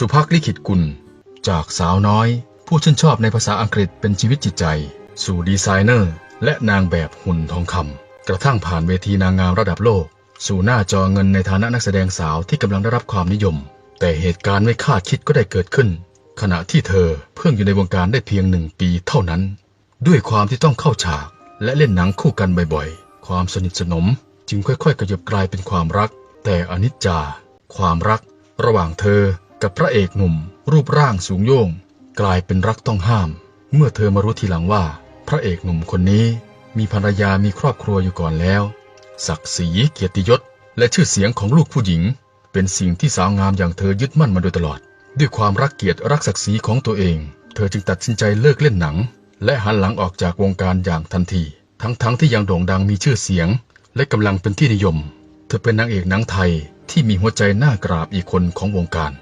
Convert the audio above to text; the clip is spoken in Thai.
สุภาคลิขิตกุล จากสาวน้อย ผู้ชื่นชอบในภาษาอังกฤษเป็นชีวิตจิตใจ สู่ดีไซเนอร์ และนางแบบหุ่นทองคำกระทั่งผ่านเวทีนางงามระดับโลก สู่หน้าจอเงินในฐานะนักแสดงสาวที่กำลังได้รับความนิยม แต่เหตุการณ์ไม่คาดคิดก็ได้เกิดขึ้น ขณะที่เธอเพิ่งอยู่ในวงการได้เพียงหนึ่งปีเท่านั้น ด้วยความที่ต้องเข้าฉาก และเล่นหนังคู่กันบ่อยๆ ความสนิทสนมจึงค่อยๆ กระยบกลายเป็นความรัก แต่อนิจจา ความรัก ระหว่างเธอ กับพระเอกหนุ่ม รูปร่างสูงโย่งกลายเป็นรักต้องห้าม เมื่อเธอมารู้ทีหลังว่า พระเอกหนุ่มคนนี้ มีภรรยามีครอบครัวอยู่ก่อนแล้ว ศักดิ์ศรีเกียรติยศ และชื่อเสียงของลูกผู้หญิง เป็นสิ่งที่สาวงามอย่างเธอยึดมั่นมาโดยตลอด ด้วยความรักเกียรติรักศักดิ์ศรีของตัวเอง เธอจึงตัดสินใจเลิกเล่นหนัง และหันหลังออกจากวงการอย่างทันที ทั้งๆทที่ยังโด่งดังมีชื่อเสียง และกำลังเป็นที่นิยม เธอเป็นนางเอกหนังไทยที่มีหัวใจน่ากราบอีกคนของวงการ